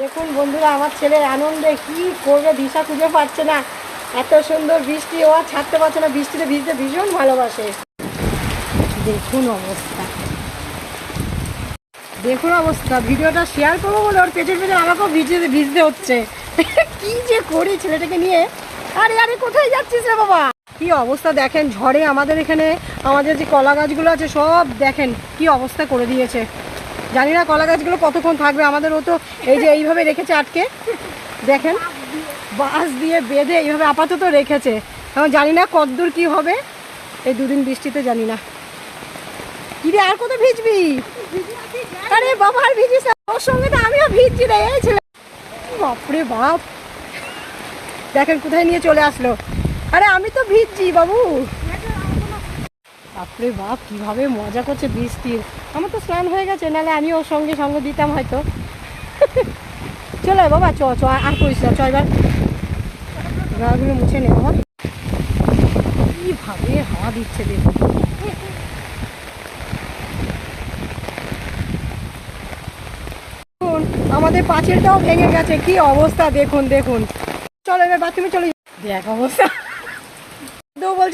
দেখুন বন্ধুরা, আমার ছেলের আনন্দে কি করবে দিশা খুঁজে পাচ্ছে না। এত সুন্দর বৃষ্টি, ও আর ছাড়তে পারছে না, বৃষ্টিতে ভিজতে ভীষণ ভালোবাসে। দেখুন অবস্থা। দেখুন অবস্থা, ভিডিওটা শেয়ার করব বলে ওর পেছন পেছন আমাকেও ভিজে ভিজতে হচ্ছে। কি যে করি ছেলেটাকে নিয়ে। আরে আরে, কোথায় যাচ্ছিস রে বাবা? কি অবস্থা দেখেন, ঝড়ে আমাদের এখানে, আমাদের যে কলা গাছগুলো আছে, সব দেখেন, কি অবস্থা করে দিয়েছে। জানি না কলা গাছগুলো কতক্ষণ থাকবে আমাদের ও তো এই যে এইভাবে রেখেছে আটকে। দেখেন, বাঁশ দিয়ে বেঁধে এইভাবে আপাতত রেখেছে। এখন জানি না কতদূর কি হবে, এই দুদিন বৃষ্টিতে জানি না। কিরে, আর কত ভিজবি? আরে বাবা, আর ভিজিস। ওর সঙ্গে তো আমিও ভিজছি রে, এই ছেলে। বাপরে বাপ। দেখেন কোথায় নিয়ে চলে আসলো। আরে আমি তো ভিজছি বাবু। বাপরে বাপ, কীভাবে মজা করছে বৃষ্টির। আমার তো স্নান হয়ে গেছে, নাহলে আমি ওর সঙ্গে সঙ্গ দিতাম হয়তো। চলে বাবা, চ চ, আর করিস না এবার। গাগুলো মুছে নে বাবা। কীভাবে হাওয়া দিচ্ছে দেখুন, আমাদের পাঁচিলটাও ভেঙে গেছে, কি অবস্থা, দেখুন দেখুন। চলো এবার বাথরুমে চলে। দেখ অবস্থা। বলছে